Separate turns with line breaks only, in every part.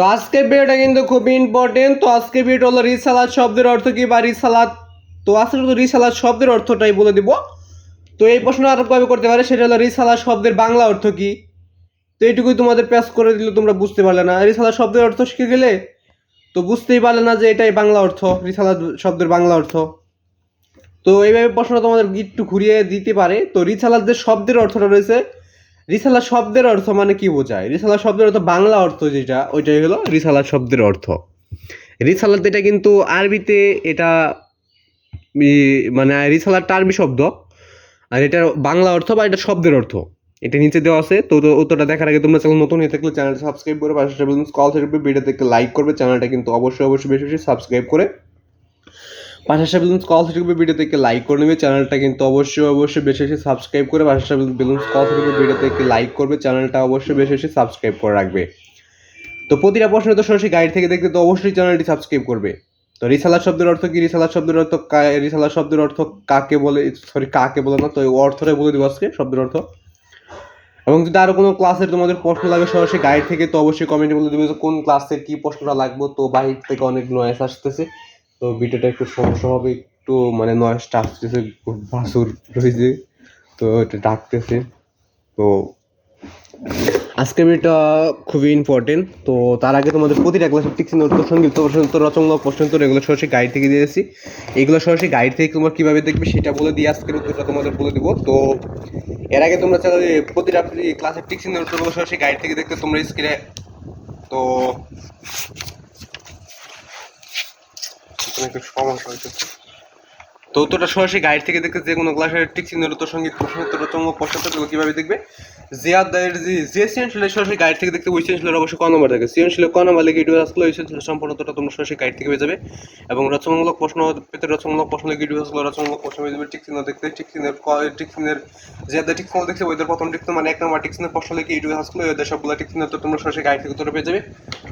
তো আজকের ভিডিওটা কিন্তু খুব ইম্পর্টেন্ট তো আজকের ভিডিওটা হলো রিসালাদ শব্দের অর্থ কি বা রিসালাদ তো আজকে শুধু রিসালাদ শব্দের অর্থটাই বলে দিব। তো এই প্রশ্ন আরও কবে করতে পারে? সেটা হলো রিসালাত শব্দের বাংলা অর্থ কি? তো এইটুকুই তোমাদের প্যাস করে দিলে তোমরা বুঝতে পারলে না। রিসালাত শব্দের অর্থ শিখে গেলে তো বুঝতেই পারলে না যে এটাই বাংলা অর্থ রিসালাত শব্দের বাংলা অর্থ। তো এইভাবে প্রশ্নটা তোমাদের একটু ঘুরিয়ে দিতে পারে। তো রিসালাতের শব্দের অর্থটা রয়েছে রিসালা শব্দের অর্থ মানে কি বোঝায়? রিসালা শব্দের অর্থ বাংলা অর্থ যেটা, ওইটাই হলো রিসালা শব্দের অর্থ। রিসালাত এটা কিন্তু আরবিতে এটা মানে রিসালাতটা আরবি শব্দ, আর এটার বাংলা অর্থ বা এটা শব্দের অর্থ। এটা নিচে দেওয়া আছে, তো উত্তরটা দেখার আগে তোমরা চ্যানেল নতুন হয়ে থাকলে চ্যানেলটা সাবস্ক্রাইব করে পাশে কল থাকবে ভিডিও দেখে লাইক করবে, চ্যানেলটা কিন্তু অবশ্যই অবশ্যই বেশি বেশি সাবস্ক্রাইব করে পাশাপাশি বেলুন্স কল থেকে ভিডিও থেকে লাইক করে নেবে। চ্যানেলটা কিন্তু অবশ্যই অবশ্যই বেশি বেশি সাবস্ক্রাইব করে পাশাপাশি বেলুন্স কল থেকে ভিডিও থেকে লাইক করবে। চ্যানেলটা অবশ্যই বেশি বেশি সাবস্ক্রাইব করে রাখবে। তো প্রতিটা প্রশ্ন তো সরাসরি গাইড থেকে দেখতে তো অবশ্যই চ্যানেলটি সাবস্ক্রাইব করবে। তো রিসালাত শব্দের অর্থ কি? রিসালাত শব্দের অর্থ রিসালাত শব্দের অর্থ কাকে বলে? সরি কাকে বলে না? তো অর্থটাই বলে দিব আজকে, শব্দের অর্থ। এবং যদি আরও কোনো ক্লাসের তোমাদের প্রশ্ন লাগে সরাসরি গাইড থেকে, তো অবশ্যই কমেন্টে বলে দেবে কোন ক্লাসের কি প্রশ্নটা লাগবে। তো বাহির থেকে অনেক নয়েস আসতেছে। তো ভিডিওটা একটু সমস্যা হবে, একটু মানে নয়েসটা আসতেছে বাসুর রয়েছে, তো এটা ডাকতেছে। তো আজকের ভিডিওটা খুবই ইম্পর্টেন্ট তো তার আগে তোমাদের প্রতিটা ক্লাসের টিক্সিন উত্তর সংগীত, প্রশ্ন উত্তর রচনামূলক প্রশ্ন উত্তর, এগুলো সরাসরি গাইড থেকে দিয়েছি। এগুলো সরাসরি গাইড থেকে তোমরা কীভাবে দেখবে সেটা বলে দিয়ে আজকের উত্তরটা তোমাদের বলে দিব। তো এর আগে তোমরা চাইলে প্রতিটা ক্লাসের টিক্সিন উত্তরগুলো সরাসরি গাইড থেকে দেখতে তোমরা স্ক্রিনে তো একটু সমস্যা হয়েছে। তো উত্তরটা সরাসরি গাইড থেকে দেখতে যে কোনো ক্লাসের টিক চিহ্নের উত্তর সংগীত প্রশ্ন উত্তর রচনামূলক প্রশ্ন উত্তরগুলো কীভাবে দেখবে? যে অধ্যায়ের যে যে সৃজনশীলের সরাসরি গাইড থেকে দেখতে ওই সৃজনশীলের অবশ্যই ক নম্বর থাকে সৃজনশীলের ক নম্বর লিখে ইউটিউব আসলে ওই সৃজনশীলের সম্পূর্ণ উত্তরটা তোমরা সরাসরি গাইড থেকে পেয়ে যাবে। এবং রচনামূলক প্রশ্ন, পেতে রচনামূলক প্রশ্ন লিখে ইউটিউব আসলে রচনামূলক প্রশ্ন পেয়ে যাবে। টিক চিহ্ন দেখতে টিক চিহ্নের ক- টিক চিহ্নের যে টিক চিহ্ন দেখছে ওইদের প্রথম চিহ্ন মানে এক নম্বর টিক চিহ্নের প্রশ্ন লিখে ইউটিউব আসলে ওই সবগুলো টিক চিহ্ন তোমরা সরাসরি গাইড থেকে উত্তর পেয়ে যাবে।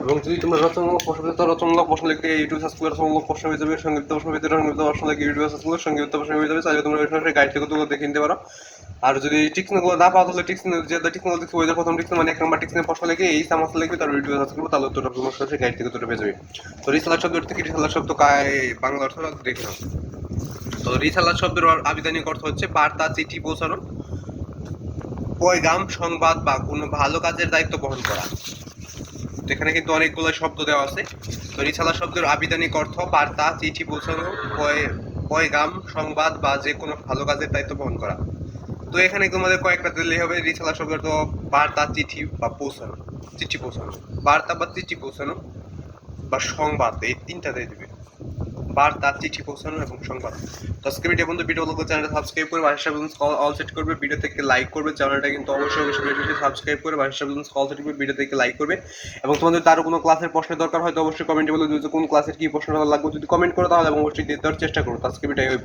এবং যদি তোমরা রচনামূলক প্রশ্ন পেতে, রচনামূলক প্রশ্ন লিখে ইউটিউব করে রচনামূলক প্রশ্ন পেয়ে যাবে সংগীত প্রশ্ন পেতে সংগীত প্রশ্ন লিখে ইউটিউব করে সংগীত প্রশ্ন পেয়ে যাবে চাইলে তোমরা গাইড থেকে দেখে নিতে পারো। আর যদি না পাও, তাহলে যে ওইদের প্রথম মানে এক নম্বর এই সামাস তার ভিডিও সার্চ করব, তাহলে তোমরা গাইড থেকে উত্তর পেয়ে যাবে। তো রিসালার শব্দ থেকে রিসালার শব্দ কায় বাংলা দেখে নাও। তো রিসালার শব্দের আবিধানিক অর্থ হচ্ছে বার্তা, চিঠি পৌঁছানো পয়গাম, সংবাদ, বা কোনো ভালো কাজের দায়িত্ব বহন করা। এখানে কিন্তু অনেকগুলো শব্দ দেওয়া আছে। তো রিসালা শব্দের আবিধানিক অর্থ বার্তা, চিঠি পৌঁছানো পয়গাম সংবাদ বা যে কোনো ভালো কাজের দায়িত্ব বহন করা। তো এখানে তোমাদের কয়েকটা দিলে হবে, রিসালা শব্দ তো বার্তা, চিঠি বা পৌঁছানো, চিঠি পৌঁছানো। বার্তা বা চিঠি পৌঁছানো বা সংবাদ, এই তিনটা দিয়ে দিবে। বার্তা চিঠি পৌঁছানো এবং সংবাদ। তো আজকে বন্ধু ভিডিও লোক চ্যানেলটা সাবস্ক্রাইব করে বাসা বেলুন্স কল অল সেট করবে ভিডিও থেকে লাইক করবে, চ্যানেলটা কিন্তু অবশ্যই অবশ্যই বেশি বেশি সাবস্ক্রাইব করে বাসা বেলুন্স কল সেট করবে ভিডিও থেকে লাইক করবে। এবং তোমাদের তারও কোনো ক্লাসের প্রশ্নের দরকার হয়তো অবশ্যই কমেন্টে বলে দিও যে কোন ক্লাসের কি প্রশ্ন লাগবে, যদি কমেন্ট করে তাহলে অবশ্যই দেওয়ার চেষ্টা করো সাবস্ক্রাইব আজকে ভিডিও ওই